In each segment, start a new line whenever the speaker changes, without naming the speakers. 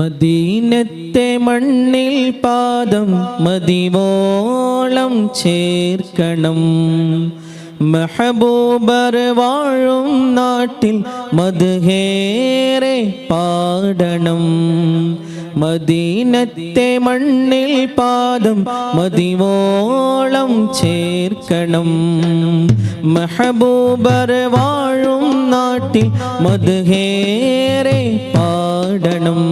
മദീനത്തെ മണ്ണിൽ പാദം മതിവോളം ചേർക്കണം. മെഹബൂബർ വാഴും നാട്ടിൽ മധുഹേറെ പാടണം. മദീനത്തെ മണ്ണിൽ പാദം മതിവോളം ചേർക്കണം. മെഹബൂബർ വാഴും നാട്ടിൽ മധുഹേറെ പാടണം.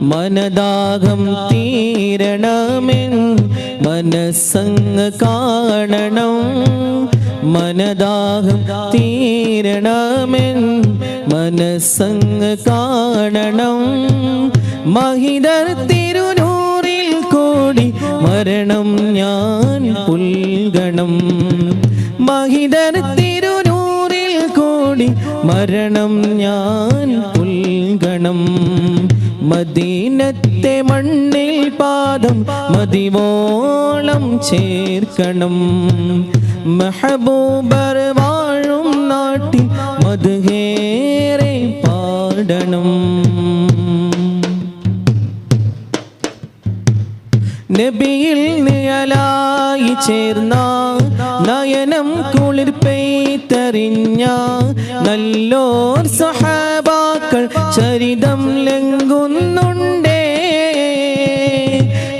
മനദാഹം തീരണമെൻ മനസ്സങ്ങ് കാണണം. മനദാഹം തീരണമെൻ മനസ്സങ്ങ് കാണണം. മഹിതർ തിരുനൂറിൽ കൂടി മരണം ഞാൻ പുൽഗണം മഹിതർ തിരുനൂറിൽ കൂടി മരണം ഞാൻ പുൽഗണം മദീനത്തെ മണ്ണിൽ പാദം മതിവോളം ചേർക്കണം. മെഹബൂബർ വാഴും നാട്ടിൽ മധുഹേറെ പാടണം. നബിയിൽ നിയലായി ചേർന്ന നയനം കുളിർ പെയ്തറിഞ്ഞ നല്ലോർ സഹാബാക്കൾ ചരിതം ലംഘുന്നുണ്ടേ.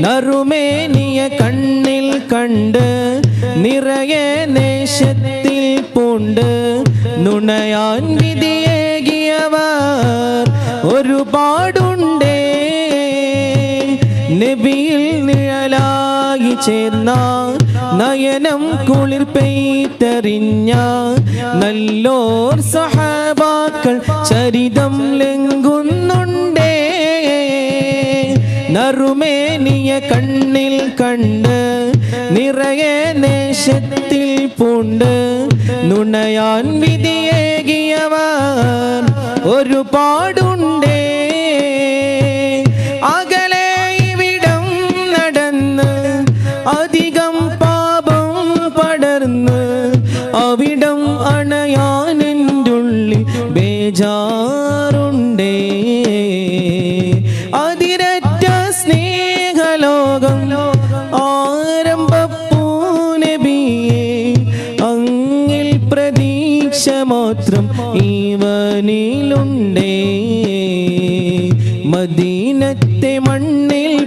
നറുമേനിയ കണ്ണിൽ കണ്ട് നിറയെ നേശത്തിൽ പൂണ്ട് നുണയാൻ വിധിയേകിയവർ ചേർന്ന നയനം കുളിർ പെയ്തറിഞ്ഞ നല്ലോർ സഹബാക്കൾ ചരിതം ലംഘുന്നുണ്ടേ. നറുമേനിയ കണ്ണിൽ കണ്ട് നിറയെ നേശത്തിൽ പൂണ്ട് നുണയാൻ വിധിയേകിയവർ ഒരുപാടുണ്ടേ.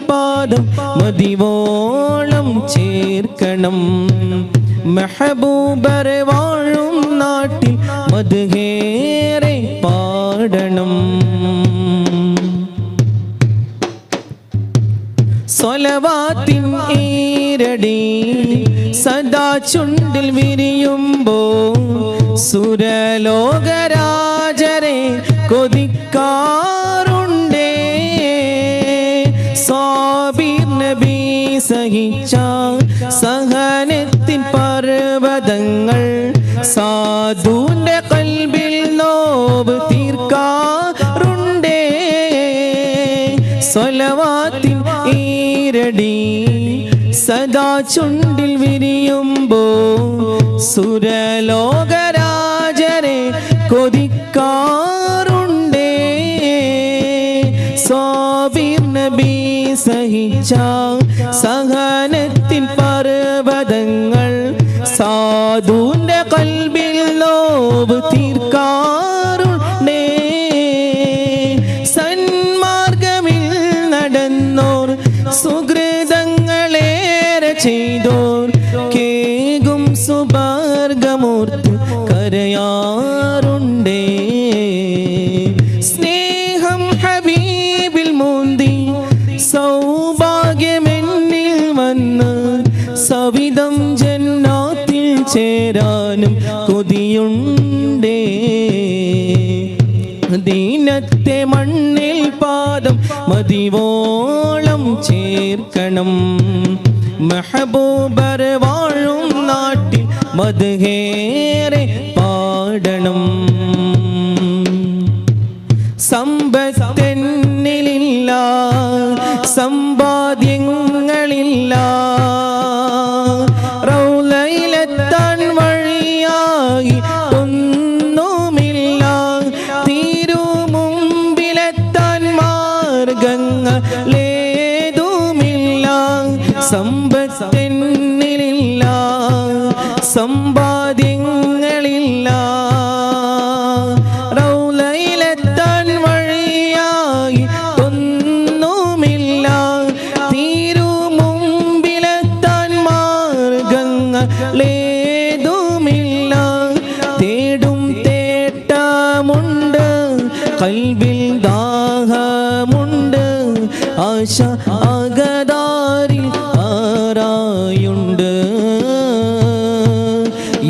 പാദം മതിവോളം ചേർക്കണം. മെഹബൂബരെ വാഴും നാട്ടിൽ മധുഹേറെ പാടണം. സ്വലവാത്തിൻ ഈരടി സദാ ചുണ്ടിൽ വിരിയുമ്പോ സുരലോകരാജരെ കൊതിക്കാറുണ്ടേ സഹിച്ച സഹനത്തിൻ പർവതങ്ങൾ സാധുവിന്റെ കൽബിൽ നോവ് തീർക്കാറുണ്ടേ. സ്വലവാത്തിൻ ഈരടി സദാ ചുണ്ടിൽ വിരിയുമ്പോ സുരലോകരാജനെ കൊതിക്കാറുണ്ടേ. സ്വാബിർ നബി സഹിച്ച സഹനത്തിൻ പർവതങ്ങൾ സാധുവിന്റെ സവിധം ജന്നാത്തിൽ ചേരാനും കൊതിയുണ്ടേ. ദീനത്തെ മണ്ണിൽ പാദം മതിവോളം ചേർക്കണം. മെഹബൂബർ വാഴും നാട്ടിൽ മധുഹേറെ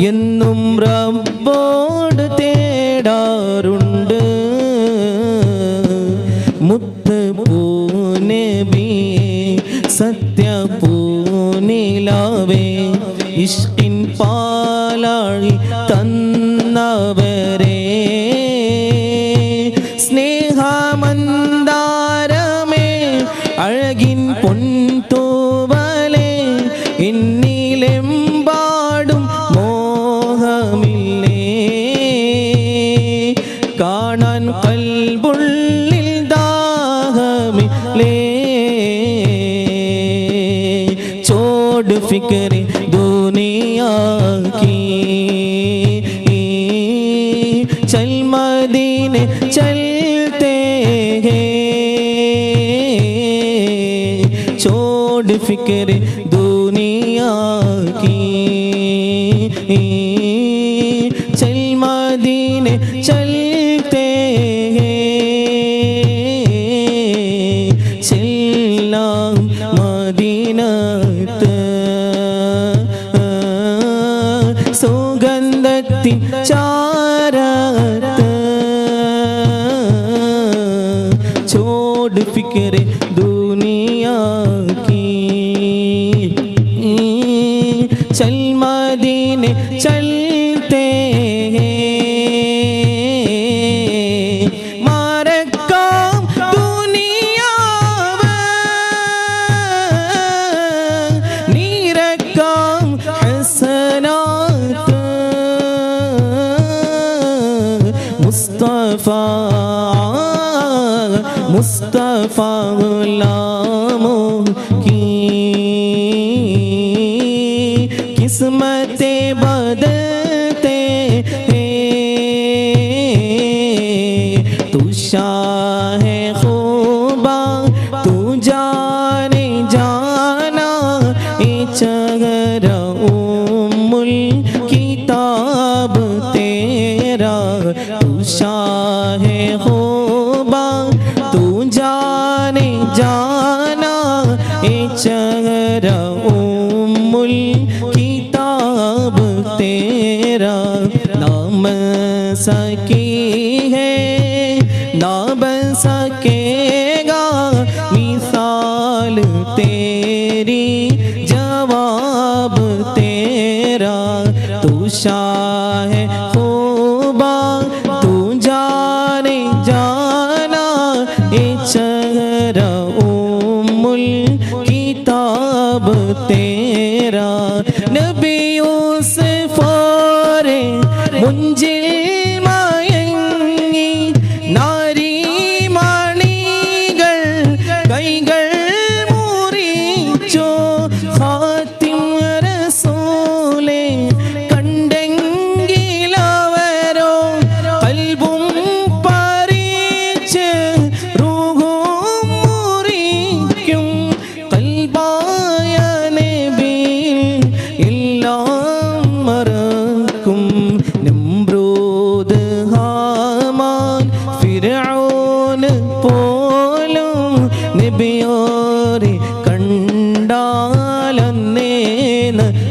എന്നും റബ്ബോട് തേടാറുണ്ട്. മുത്ത് പൂനബി സത്യ പൂനിലാവേ ഇഷ്കിൻ പാലാഴി തന്നവരേ ले छोड़ फ़िक्र दुनिया की। चल मदीन चलते हैं छोड़ फ़िक्र दुनिया की। 冰冷 मुस्तफ़ा गुलामों की किस्मतें बदलते हैं। तू शाह है खूबा तू जान Muito. que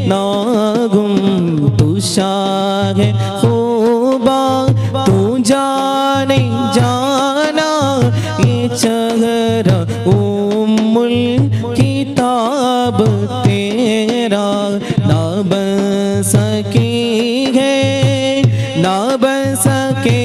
नागुम तुषार होबा तू जाने जाना, ये चेहरा उमुल किताब तेरा, ना बन सके है, ना बन सके